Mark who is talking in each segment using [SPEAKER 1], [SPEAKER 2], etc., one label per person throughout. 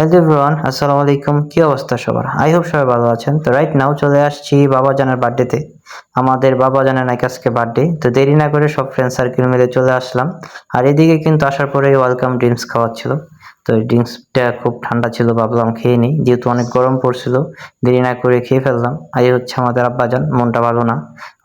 [SPEAKER 1] Hello everyone আসসালামু আলাইকুম। কি অবস্থা সবার? আই হোপ সবাই ভালো আছেন। তো রাইট নাও চলে আসছি বাবা জানার বার্থডেতে আমাদের বাবা জানার নাকি আজকে বার্থডে তো দেরি না করে সব ফ্রেন্ড সার্কেল মিলে চলে আসলাম। আর এদিকে কিন্তু আসার পরে ওয়েলকাম ড্রিঙ্কস খাওয়াচ্ছিল। তো এই ড্রিঙ্কসটা খুব ঠান্ডা ছিল, ভাবলাম খেয়ে নিই। যেহেতু অনেক গরম পড়ছিল, দেরি না করে খেয়ে ফেললাম। এই হচ্ছে আমাদের আব্বাজান, মনটা ভালো না।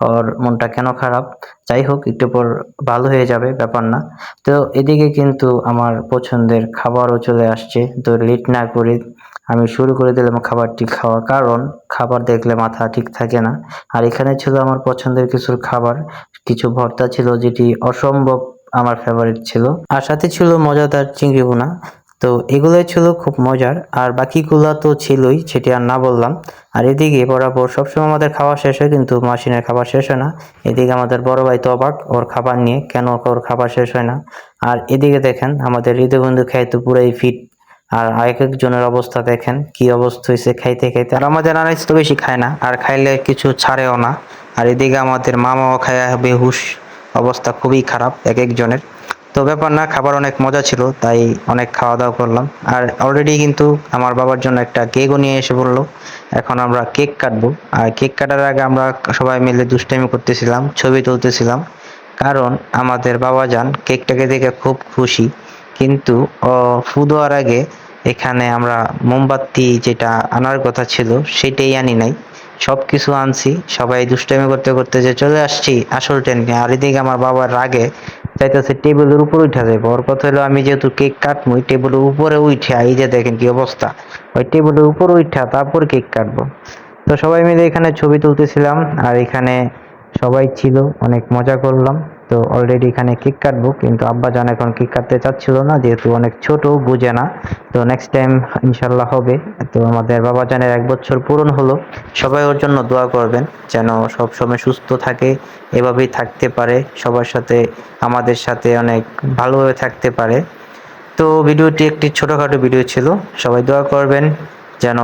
[SPEAKER 1] ওর মনটা কেন খারাপ? যাই হোক, একটু পর ভালো হয়ে যাবে, ব্যাপার না। তো এদিকে কিন্তু আমার পছন্দের খাবারও চলে আসছে। তো লেট না করে আমি শুরু করে দিলাম খাবারটি খাওয়া। কারণ খাবার দেখলে মাথা ঠিক থাকে না। আর এখানে ছিল আমার পছন্দের কিছু খাবার। কিছু ভর্তা ছিল যেটি অসম্ভব আমার ফেভারিট ছিল। আর সাথে ছিল মজাদার চিংড়ি ভুনা। তো এগুলোই ছিল খুব মজার। আর বাকিগুলো তো ছিলই, সেটি আর না বললাম। আর এদিকে বরাবর সবসময় আমাদের খাওয়া শেষ হয়, কিন্তু মাসিনের খাবার শেষ হয় না। এদিকে আমাদের বড় ভাই তো অবাক, ওর খাবার নিয়ে কেন ওর খাবার শেষ হয় না? আর এদিকে দেখেন, আমাদের হৃদয়বন্ধু খাই তো পুরাই ফিট। আর এক একজনের অবস্থা দেখেন, কি অবস্থা হয়েছে খাইতে খাইতে। আর আমাদের আনাইস তো বেশি খায় না, আর খাইলে কিছু ছাড়েও না। আর এদিকে আমাদের মামাও খায়, বেহুশ। অবস্থা খুবই খারাপ, এক একজনের। তো ব্যাপার না, খাবার অনেক মজা ছিল, তাই অনেক খাওয়া দাওয়া করলাম। আর অলরেডি কিন্তু আমার বাবার জন্য একটা কেকও নিয়ে এসে বলল, এখন আমরা কেক কাটবো। আর কেক কাটার আগে আমরা সবাই মিলে দুষ্টামি করতেছিলাম, ছবি তুলতেছিলাম। কারণ আমাদের বাবা যান কেকটাকে দেখে খুব খুশি। কিন্তু ফু দেওয়ার আগে এখানে আমরা মোমবাতি যেটা আনার কথা ছিল, সেটাই আনি নাই। সব কিছু আনছি, সবাই দুষ্টামি করতে করতে যে চলে আসছি আসল ট্রেন আর এদিকে আমার বাবার রাগে চাইতেছে টেবিলের উপরে উঠা যাবে ওর কথা হলো, আমি যেহেতু কেক কাটবো ওই টেবিলের উপরে উঠে, এই যে দেখেন কি অবস্থা। ওই টেবিলের উপরে উঠা, তারপর কেক কাটবো। তো সবাই মিলে এখানে ছবি তুলতেছিলাম, আর এখানে সবাই ছিল, অনেক মজা করলাম। তো অলরেডি এখানে কেক কাটবো, কিন্তু আব্বা জান এখন কেক কাটতে চাচ্ছিল না, যেহেতু অনেক ছোট, বুঝে না। তো নেক্সট টাইম ইনশাল্লাহ হবে। তো আমাদের বাবা জানের এক বছর পূরণ হলো। সবাই ওর জন্য দোয়া করবেন, যেন সব সময় সুস্থ থাকে, এভাবেই থাকতে পারে, সবার সাথে, আমাদের সাথে অনেক ভালোভাবে থাকতে পারে। তো ভিডিওটি একটি ছোটোখাটো ভিডিও ছিল। সবাই দোয়া করবেন, যেন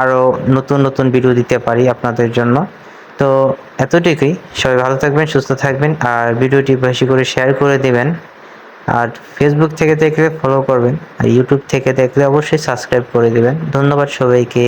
[SPEAKER 1] আরও নতুন নতুন ভিডিও দিতে পারি আপনাদের জন্য। তো এতটুকুই। সবাই ভালো থাকবেন, সুস্থ থাকবেন, আর ভিডিওটি বেশি করে শেয়ার করে দেবেন। আর ফেসবুক থেকে দেখলে ফলো করবেন, আর ইউটিউব থেকে দেখলে অবশ্যই সাবস্ক্রাইব করে দেবেন। ধন্যবাদ সবাইকে।